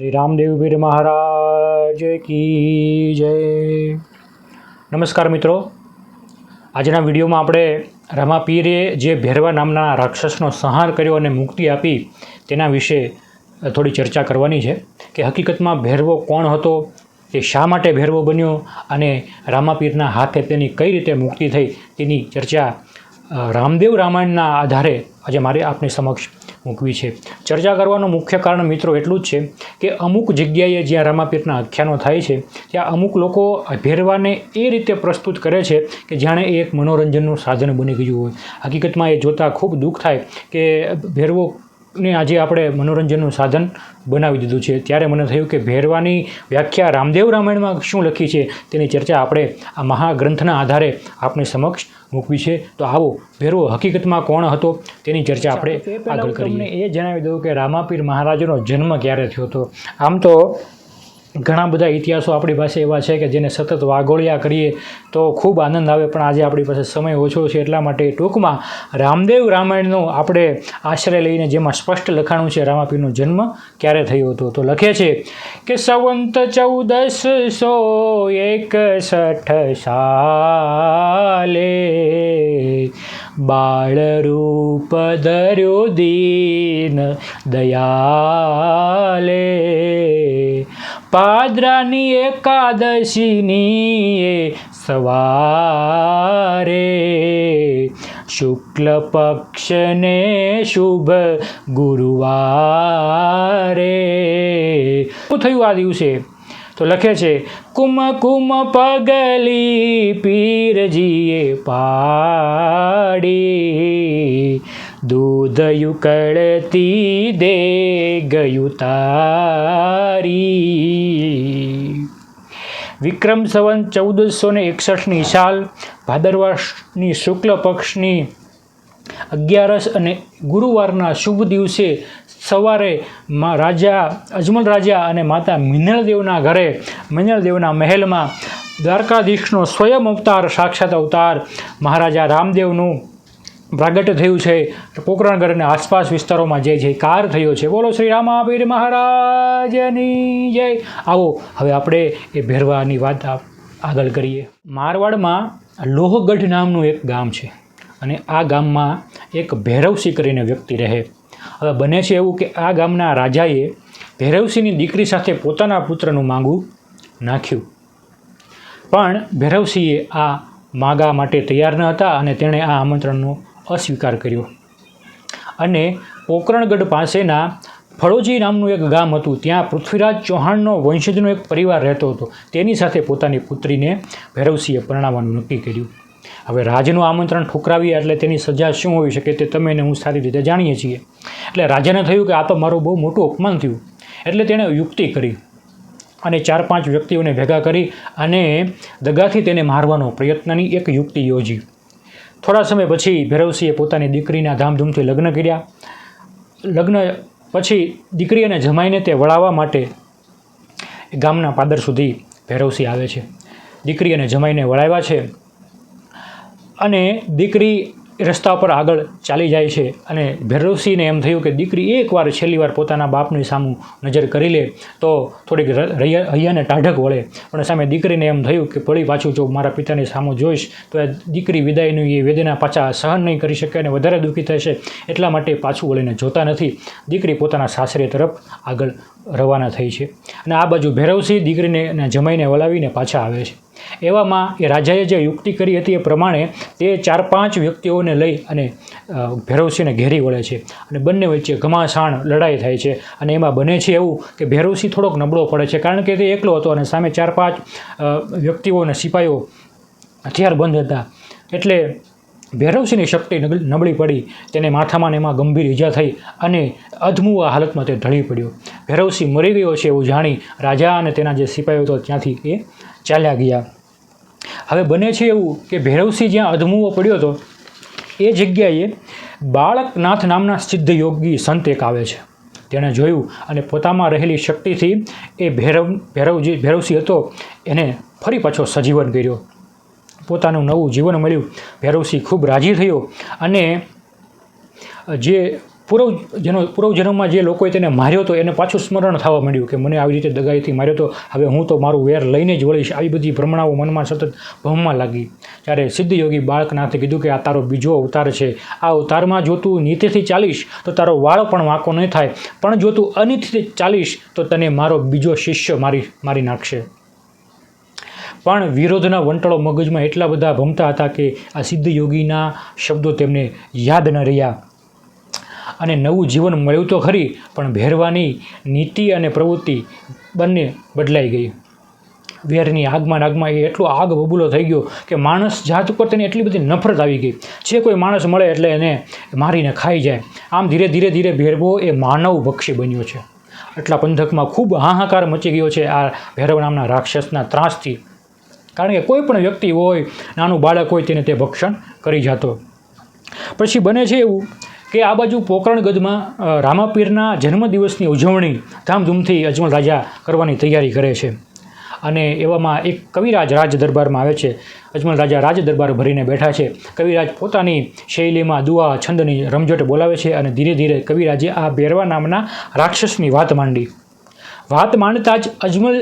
શ્રી રામદેવવીર મહારાજ કી જય. નમસ્કાર મિત્રો. આજના વિડીયોમાં આપણે રમાપીરે જે ભેરવા નામના રાક્ષસનો સંહાર કર્યો અને મુક્તિ આપી તેના વિશે થોડી ચર્ચા કરવાની છે કે હકીકતમાં ભેરવો કોણ હતો તે શા માટે ભેરવો બન્યો અને રામાપીરના હાથે તેની કઈ રીતે મુક્તિ થઈ તેની ચર્ચા રામદેવ રામાયણના આધારે આજે મારે આપની સમક્ષ મૂકવી છે. ચર્ચા કરવાનું મુખ્ય કારણ મિત્રો એટલું જ છે કે અમુક જગ્યાએ જ્યાં રામાપીરના આખ્યાનો થાય છે, ત્યાં અમુક લોકો ભેરવાને એ રીતે પ્રસ્તુત કરે છે કે જાણે એ એક મનોરંજનનું સાધન બની ગયું હોય. હકીકતમાં એ જોતાં ખૂબ દુઃખ થાય કે ભેરવો ને આજે આપણે મનોરંજનનું સાધન બનાવી દીધું છે. ત્યારે મને થયું કે ભેરવાની વ્યાખ્યા રામદેવ રામાયણમાં શું લખી છે તેની ચર્ચા આપણે આ મહાગ્રંથના આધારે આપણે સમક્ષ મૂકવી છે. તો આવો ભેરવો હકીકતમાં કોણ હતો તેની ચર્ચા આપણે આગળ કરીએ. એ જણાવી દઉં કે રામાપીર મહારાજનો જન્મ ક્યારે થયો હતો? આમ તો ઘણા બધા ઇતિહાસો આપણી પાસે એવા છે કે જેને સતત વાગોળિયા કરીએ તો ખૂબ આનંદ આવે, પણ આજે આપણી પાસે સમય ઓછો છે એટલા માટે ટૂંકમાં રામદેવ રામાયણનો આપણે આશ્રય લઈને જેમાં સ્પષ્ટ લખાણું છે, રામાપીરનો જન્મ ક્યારે થયો હતો? તો લખે છે, કે સંવંત ચૌદસો એકસઠ સાલે બાળરૂપ ધર્યો દીન દયાલે પાદરાની એકાદશીની સવારે શુક્લ પક્ષને શુભ ગુરુવારે. શું થયું આ દિવસે? તો લખે છે, કુમ કુમ પગલી પીરજીએ પાડી દૂધ કળતી દે ગયું તારી. વિક્રમ સંવંત ચૌદસો ને એકસઠની સાલ ભાદરવાસની શુક્લ પક્ષની અગિયારસ અને ગુરુવારના શુભ દિવસે સવારે રાજા, અજમલ રાજા અને માતા મિનળદેવના ઘરે મિનળદેવના મહેલમાં દ્વારકાધીશનો સ્વયં અવતાર, સાક્ષાત અવતાર મહારાજા રામદેવનું પ્રાગટ્ય થયું છે. પોકરણગઢ અને આસપાસ વિસ્તારોમાં જય જયકાર થયો છે. બોલો શ્રી રામાવીર મહારાજની જય. આવો, હવે આપણે એ ભેરવાની વાત આગળ કરીએ. મારવાડમાં લોહગઢ નામનું એક ગામ છે અને આ ગામમાં એક ભૈરવસિંહ કરીને વ્યક્તિ રહે. હવે બને છે એવું કે આ ગામના રાજાએ ભૈરવસિંહની દીકરી સાથે પોતાના પુત્રનું માંગું નાખ્યું. પણ ભૈરવસિંહે આ માગા માટે તૈયાર ન હતા અને તેણે આ આમંત્રણનો અસ્વીકાર કર્યો. અને પોકરણગઢ પાસેના ફળોજી નામનું એક ગામ હતું. ત્યાં પૃથ્વીરાજ ચૌહાણનો વંશજનો એક પરિવાર રહેતો હતો. તેની સાથે પોતાની પુત્રીને ભૈરવસિંહે પરણાવવાનું નક્કી કર્યું. હવે રાજનું આમંત્રણ ઠુકરાવીએ એટલે તેની સજા શું હોઈ શકે તે તમે ને હું સારી રીતે જાણીએ છીએ. એટલે રાજાને થયું કે આ તો મારું બહુ મોટું અપમાન થયું. એટલે તેણે યુક્તિ કરી અને ચાર પાંચ વ્યક્તિઓને ભેગા કરી અને દગાથી તેને મારવાનો પ્રયત્નની એક યુક્તિ યોજી. થોડા સમય પછી ભૈરવસિંહે પોતાની દીકરીના ધામધૂમથી લગ્ન કર્યા. લગ્ન પછી દીકરી અને જમાઈને તે વળાવવા માટે ગામના પાદર સુધી ભૈરવસિંહ આવે છે. દીકરી અને જમાઈને વળાવ્યા છે અને દીકરી રસ્તા પર આગળ ચાલી જાય છે અને ભૈરવસિંહને એમ થયું કે દીકરી એકવાર છેલ્લી વાર પોતાના બાપની સામું નજર કરી લે તો થોડીક હૈયાને ટાઢક વળે. પણ સામે દીકરીને એમ થયું કે ફળી પાછું જો મારા પિતાની સામું જોઈશ, તો એ દીકરી વિદાયનું એ વેદના પાછા સહન નહીં કરી શકે અને વધારે દુઃખી થશે. એટલા માટે પાછું વળીને જોતા નથી. દીકરી પોતાના સાસરે તરફ આગળ રવાના થઈ છે. અને આ બાજુ ભેરવસિંહ દીકરીને જમાઈને વળાવીને પાછા આવે છે. એવામાં એ રાજાએ જે યુક્તિ કરી હતી એ પ્રમાણે તે ચાર પાંચ વ્યક્તિઓને લઈ અને અ, ઘેરી વળે છે. અને બંને વચ્ચે ઘમાસાણ લડાઈ થાય છે. અને એમાં બને છે એવું કે ભેરવસી થોડોક નબળો પડે છે. કારણ કે તે એકલો હતો અને સામે ચાર પાંચ વ્યક્તિઓ અને સિપાહીઓ હથિયારબંધ હતા. એટલે ભૈરવસિંહની શક્તિ નબળી પડી. તેને માથામાં એમાં ગંભીર ઈજા થઈ અને અધમુઆ હાલતમાં તે ઢળી પડ્યો. ભૈરવસિંહ મરી ગયો છે એવું જાણી રાજા અને તેના જે સિપાહીઓ હતો ત્યાંથી એ ચાલ્યા ગયા. હવે બને છે એવું કે ભૈરવસિંહ જ્યાં અધમુવો પડ્યો હતો, એ જગ્યાએ બાળકનાથ નામના સિદ્ધ યોગી સંત એક આવે છે. તેણે જોયું અને પોતામાં રહેલી શક્તિથી એ ભૈરવ, ભૈરવજી, ભૈરવસિંહ હતો, એને ફરી પાછો સજીવન કર્યો. પોતાનું નવું જીવન મળ્યું. ભૈરવસિંહ ખૂબ રાજી થયો અને જે પૂર્વ જેનો, પૂર્વ જન્મમાં જે લોકોએ તેને માર્યો હતો એને પાછું સ્મરણ થવા માંડ્યું કે મને આવી રીતે દગાઈથી માર્યો તો હવે હું તો મારું વેર લઈને જ વળીશ. આવી બધી ભ્રમણાઓ મનમાં સતત ભમવા લાગી. ત્યારે સિદ્ધયોગી બાળકનાથે કીધું કે આ તારો બીજો અવતાર છે. આ અવતારમાં જો તું નીતિથી ચાલીશ, તો તારો વાળ પણ વાંકો નહીં થાય. પણ જો તું અનિતિથી ચાલીશ, તો તને મારો બીજો શિષ્ય મારી મારી નાખશે. પણ વિરોધના વંટળો મગજમાં એટલા બધા ભમતા હતા કે આ સિદ્ધ યોગીના શબ્દો તેમને યાદ ન રહ્યા. અને નવું જીવન મળ્યું તો ખરી, પણ ભેરવાની નીતિ અને પ્રવૃત્તિ બંને બદલાઈ ગઈ. વેરની આગમાં આગમાં એ એટલો આગ બબૂલો થઈ ગયો કે માણસ જાત ઉપર તેની એટલી બધી નફરત આવી ગઈ. જે કોઈ માણસ મળે એટલે એને મારીને ખાઈ જાય. આમ ધીરે ધીરે ધીરે ભેરવો એ માનવ ભક્ષી બન્યો છે. એટલા પંથકમાં ખૂબ હાહાકાર મચી ગયો છે આ ભૈરવ નામના રાક્ષસના ત્રાસથી. કારણ કે કોઈ પણ વ્યક્તિ હોય, નાનું બાળક હોય, તેને તે ભક્ષણ કરી જતો. પછી બને છે એવું કે આ બાજુ પોકરણ ગઢમાં રામાપીરના જન્મદિવસની ઉજવણી ધામધૂમથી અજમલ રાજા કરવાની તૈયારી કરે છે. અને એવામાં એક કવિરાજ રાજ દરબારમાં આવે છે. અજમલ રાજા રાજ દરબાર ભરીને બેઠા છે. કવિરાજ પોતાની શૈલીમાં દુઆ, છંદની રમઝટ બોલાવે છે અને ધીરે ધીરે કવિરાજે આ બેરવા નામના રાક્ષસની વાત માંડી. વાત માનતા જ અજમલ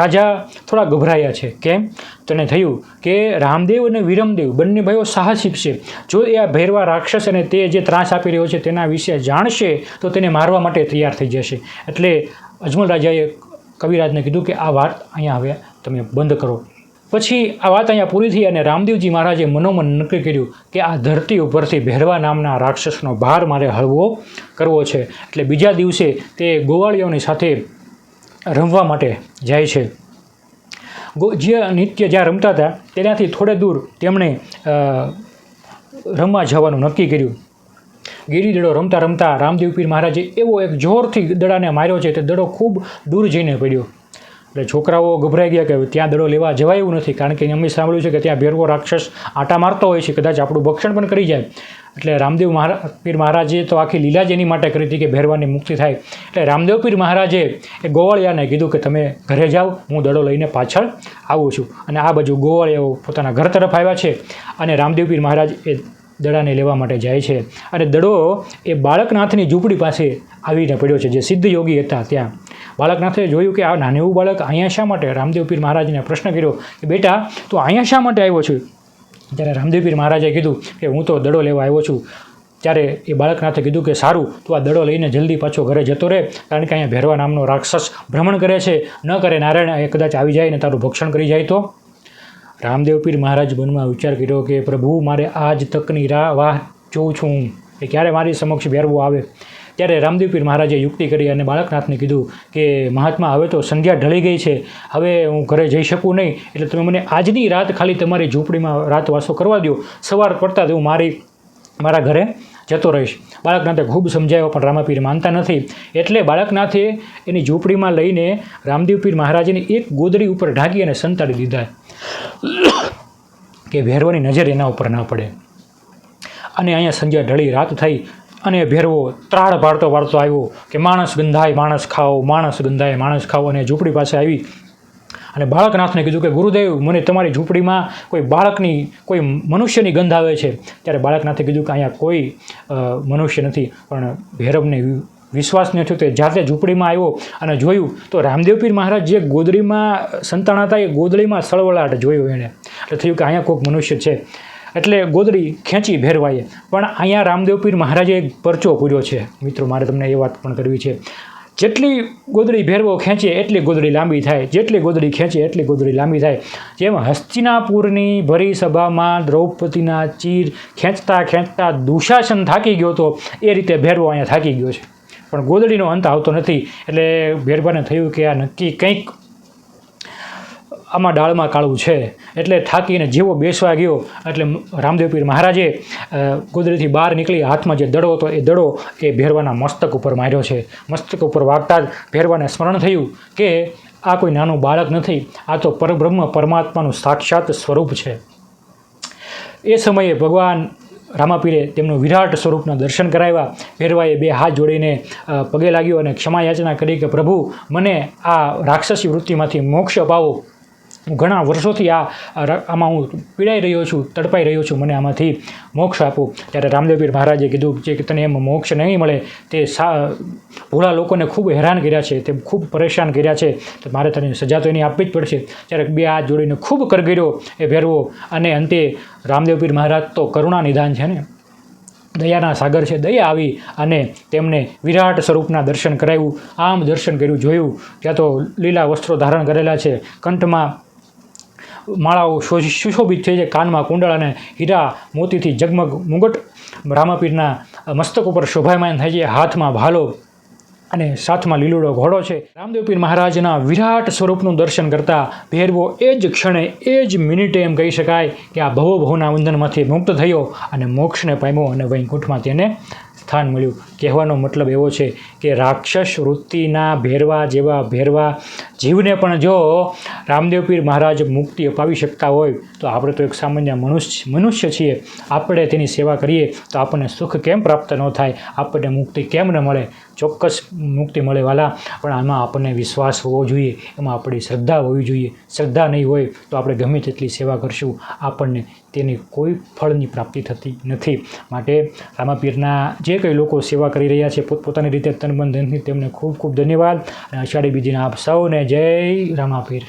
રાજા થોડા ગભરાયા છે કેમ તેને થયું કે રામદેવ અને વિરમદેવ બંને ભાઈઓ સાહસિક છે. જો એ આ ભૈરવા રાક્ષસ અને તે જે ત્રાસ આપી રહ્યો છે તેના વિશે જાણશે, તો તેને મારવા માટે તૈયાર થઈ જશે. એટલે અજમલ રાજાએ કવિરાજને કીધું કે આ વાત અહીંયા હવે તમે બંધ કરો. પછી આ વાત અહીંયા પૂરી થઈ અને રામદેવજી મહારાજે મનોમન નક્કી કર્યું કે આ ધરતી ઉપરથી ભેરવા નામના રાક્ષસનો ભાર મારે હળવો કરવો છે. એટલે બીજા દિવસે તે ગોવાળીઓની સાથે રમવા માટે જાય છે. જે નિત્ય જ્યાં રમતા હતા, તેનાથી થોડે દૂર તેમણે રમવા જવાનું નક્કી કર્યું. ગીરી દડો રમતા રમતા રામદેવ પીર મહારાજે એવો એક જોરથી દડાને માર્યો છે તે દડો ખૂબ દૂર જઈને પડ્યો. એટલે છોકરાઓ ગભરાઈ ગયા કે ત્યાં દડો લેવા જવાય નથી, કારણ કે અમે સાંભળ્યું છે કે ત્યાં ભેરવો રાક્ષસ આટા મારતો હોય છે, કદાચ આપણું ભક્ષણ પણ કરી જાય. એટલે રામદેવ મહારા, પીર મહારાજે તો આખી લીલા એની માટે કરી હતી કે ભેરવાની મુક્તિ થાય. એટલે રામદેવ પીર મહારાજે એ ગોવાળિયાને કીધું કે તમે ઘરે જાઓ, હું દડો લઈને પાછળ આવું છું. અને આ બાજુ ગોવાળિયાઓ પોતાના ઘર તરફ આવ્યા છે અને રામદેવ પીર મહારાજ એ દડાને લેવા માટે જાય છે. અને દડો એ બાળકનાથની ઝૂંપડી પાસે આવીને પડ્યો છે, જે સિદ્ધ યોગી હતા ત્યાં. બાળકનાથે જોયું કે આ નાનેવું બાળક અહીંયા શા માટે? રામદેવ પીર મહારાજને પ્રશ્ન કર્યો કે બેટા, તું અહીંયા શા માટે આવ્યો છું? ત્યારે રામદેવપીર મહારાજે કીધું કે હું તો દડો લેવા આવ્યો છું, ત્યારે એ બાળકનાથે કીધું કે સારું, તું આ દડો લઈને જલ્દી પાછો ઘરે જતો રહે, કારણ કે અહીંયા ભેરવા નામનો રાક્ષસ ભ્રમણ કરે છે. ન કરે નારાયણ, એ કદાચ આવી જાય ને તારું ભક્ષણ કરી જાય તો? રામદેવ પીર મહારાજ મનમાં વિચાર કર્યો કે પ્રભુ, મારે આજ તકની રાહ વાહ જોઉં છું. હું કે ક્યારે મારી સમક્ષ ભેરવો આવે? ત્યારે રામદેવ પીર મહારાજે યુક્તિ કરી અને બાળકનાથને કીધું કે, મહાત્મા, હવે તો સંધ્યા ઢળી ગઈ છે. હવે હું ઘરે જઈ શકું નહીં. એટલે તમે મને આજની રાત ખાલી તમારી ઝૂંપડીમાં રાત વાસો કરવા દો સવાર પડતા જ હું મારી, મારા ઘરે જતો રહીશ. બાળકનાથે ખૂબ સમજાયો પણ રામાપીર માનતા નથી. એટલે બાળકનાથે એની ઝૂંપડીમાં લઈને રામદેવપીર મહારાજની એક ગોદડી ઉપર ઢાંકી અને સંતાડી દીધા કે વેરવાની નજર એના ઉપર ના પડે. અને અહીંયા સંજ્યા ઢળી, રાત થઈ. અને ભેરવો ત્રાળ પાડતો પાડતો આવ્યો કે માણસ ગંધાય, માણસ ખાઓ, માણસ ગંધાય, માણસ ખાઓ અને ઝૂંપડી પાસે આવી. અને બાળકનાથને કીધું કે, ગુરુદેવ, મને તમારી ઝૂંપડીમાં કોઈ બાળકની, કોઈ મનુષ્યની ગંધ આવે છે. ત્યારે બાળકનાથે કીધું કે, અહીંયા કોઈ મનુષ્ય નથી. પણ ભૈરવને વિશ્વાસ ન થયો. તે જાતે ઝૂંપડીમાં આવ્યો અને જોયું તો રામદેવપીર મહારાજ જે ગોદડીમાં સંતાન હતા, એ ગોદડીમાં સળવળાટ જોયું એણે. એટલે થયું કે, અહીંયા કોઈક મનુષ્ય છે. એટલે ગોદડી ખેંચી ભેરવાઈએ. પણ અહીંયા રામદેવપીર મહારાજે એક પરચો પૂર્યો છે. મિત્રો, મારે તમને એ વાત પણ કરવી છે. જેટલી ગોદડી ભેરવો ખેંચે, એટલી ગોદડી લાંબી થાય. જેટલી ગોદડી ખેંચે, એટલી ગોદડી લાંબી થાય. જેમ હસ્તિનાપુરની ભરી સભામાં દ્રૌપદીના ચીર ખેંચતા ખેંચતા દુશાસન થાકી ગયો હતો એ રીતે ભેરવો અહીંયા થાકી ગયો છે. પણ ગોદડીનો અંત આવતો નથી. એટલે ભેરવાને થયું કે આ નક્કી કંઈક આમાં ડાળમાં કાળું છે. એટલે થાકીને જેવો બેસવા ગયો. એટલે રામદેવ પીર મહારાજે ગોદરીથી બહાર નીકળી હાથમાં જે દડો હતો એ દડો એ ભેરવાના મસ્તક ઉપર માર્યો છે. મસ્તક ઉપર વાગતા જ ભેરવાને સ્મરણ થયું કે આ કોઈ નાનું બાળક નથી. આ તો પરબ્રહ્મ પરમાત્માનું સાક્ષાત સ્વરૂપ છે. એ સમયે ભગવાન રામાપીરે તેમનું વિરાટ સ્વરૂપના દર્શન કરાવ્યા. ભેરવાએ બે હાથ જોડીને પગે લાગ્યો અને ક્ષમા યાચના કરી કે, પ્રભુ, મને આ રાક્ષસી વૃત્તિમાંથી મોક્ષ અપાવો. ઘણા વર્ષોથી આ આમાં હું પીડાઈ રહ્યો છું, તડપાઈ રહ્યો છું, મને આમાંથી મોક્ષ આપો. ત્યારે રામદેવપીર મહારાજે કીધું છે કે તને એમ મોક્ષ નહીં મળે, તે સા, ભોળા લોકોને ખૂબ હેરાન કર્યા છે તે ખૂબ પરેશાન કર્યા છે, તો મારે તને સજા તો એની આપવી જ પડશે. ત્યારે બે હાથ જોડીને ખૂબ કરગર્યો એ ભેરવો, અને અંતે રામદેવપીર મહારાજ તો કરુણા નિધાન છે ને? દયાના સાગર છે, દયા આવી, અને તેમને વિરાટ સ્વરૂપના દર્શન કરાવ્યું આમ દર્શન કર્યું, જોયું. ત્યાં તો લીલા વસ્ત્રો ધારણ કરેલા છે, કંઠમાં માળાઓ સુશોભિત થઈ જાય. કાનમાં કુંડળ અને હીરા મોતીથી જગમગ મુગટ રામાપીરના મસ્તક ઉપર શોભાયમાન થાય છે હાથમાં ભાલો અને સાથમાં લીલુડો ઘોડો છે. રામદેવપીર મહારાજના વિરાટ સ્વરૂપનું દર્શન કરતા ભેરવો એ જ ક્ષણે, એ જ મિનિટે એમ કહી શકાય કે આ ભવો ભવના વંદનમાંથી મુક્ત થયો અને મોક્ષને પામ્યો અને વૈકુંઠમાં તેને સ્થાન મળ્યું. કહેવાનો મતલબ એવો છે કે રાક્ષસ વૃત્તિના ભેરવા જેવા ભેરવા જીવને પણ જો રામદેવપીર મહારાજ મુક્તિ અપાવી શકતા હોય, તો આપણે તો એક સામાન્ય મનુષ્ય મનુષ્ય છીએ. આપણે તેની સેવા કરીએ તો આપણને સુખ કેમ પ્રાપ્ત ન થાય? આપણને મુક્તિ કેમ ન મળે? ચોક્કસ મુક્તિ મળે વાલા. પણ આમાં આપણને વિશ્વાસ હોવો જોઈએ. એમાં આપણી શ્રદ્ધા હોવી જોઈએ. શ્રદ્ધા નહીં હોય તો આપણે ગમે તેટલી સેવા કરશું. આપણને તેની કોઈ ફળની પ્રાપ્તિ થતી નથી. માટે રામાપીરના જે કંઈ લોકો સેવા કરી રહ્યા છે, પોતપોતાની રીતે તનબંધનથી મન તેમને ખૂબ ખૂબ ધન્યવાદ. અને અષાઢી બીજીના આપ સૌને જય રામાપીર.